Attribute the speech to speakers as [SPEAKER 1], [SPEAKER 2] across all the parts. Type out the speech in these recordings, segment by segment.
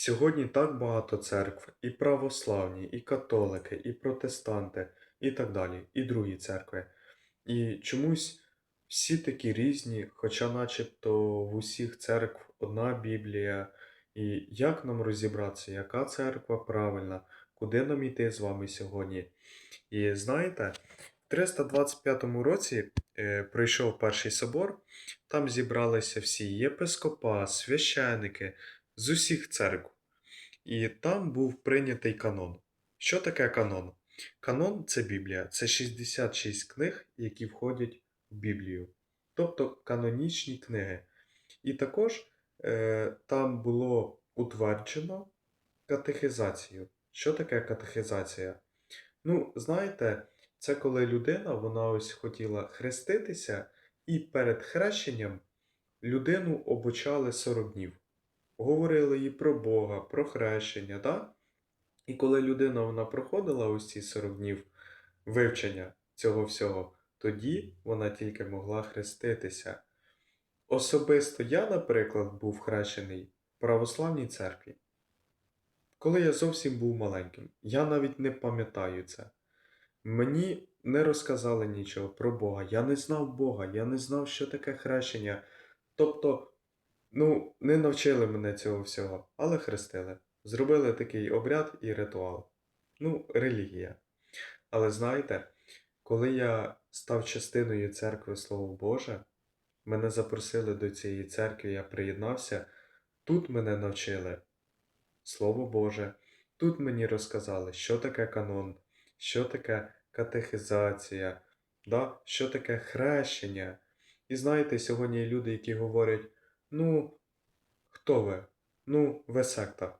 [SPEAKER 1] Сьогодні так багато церкв, і православні, і католики, і протестанти, і так далі, і другі церкви. І чомусь всі такі різні, хоча начебто в усіх церкв одна Біблія. І як нам розібратися, яка церква правильна, куди нам йти з вами сьогодні? І знаєте, в 325 році е, пройшов перший собор, там зібралися всі єпископа, священики з усіх церкв. І там був прийнятий канон. Що таке канон? Канон це Біблія, це 66 книг, які входять в Біблію, тобто канонічні книги. І також е, там було утверджено катехизацію. Що таке катехизація? Ну, знаєте, це коли людина, вона ось хотіла хреститися, і перед хрещенням людину обучали 40 днів. Говорили їй про Бога, про хрещення, да? І коли людина вона проходила ось ці 40 днів вивчення цього всього, тоді вона тільки могла хреститися. Особисто я, наприклад, був хрещений в православній церкві. Коли я зовсім був маленьким, я навіть не пам'ятаю це. Мені не розказали нічого про Бога. Я не знав Бога, я не знав, що таке хрещення. Тобто, ну, не навчили мене цього всього, але хрестили. Зробили такий обряд і ритуал. Ну, релігія. Але знаєте, коли я став частиною церкви Слово Боже, мене запросили до цієї церкви, я приєднався. Тут мене навчили Слово Боже. Тут мені розказали, що таке канон, що таке катехизація, да? що таке хрещення. І знаєте, сьогодні люди, які говорять: ну, хто ви? Ну, ви секта.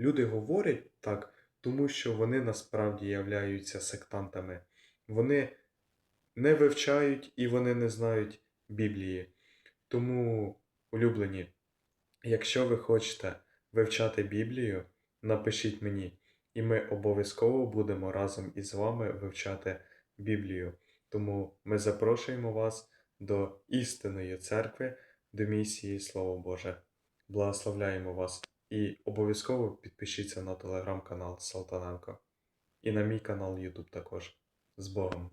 [SPEAKER 1] Люди говорять так, тому що вони насправді являються сектантами. Вони не вивчають і вони не знають Біблії. Тому, улюблені, якщо ви хочете вивчати Біблію, напишіть мені, і ми обов'язково будемо разом із вами вивчати Біблію. Тому ми запрошуємо вас до істинної церкви, до місії Слово Боже. Благословляємо вас і обов'язково підпишіться на телеграм-канал Салтаненко і на мій канал YouTube також. З Богом!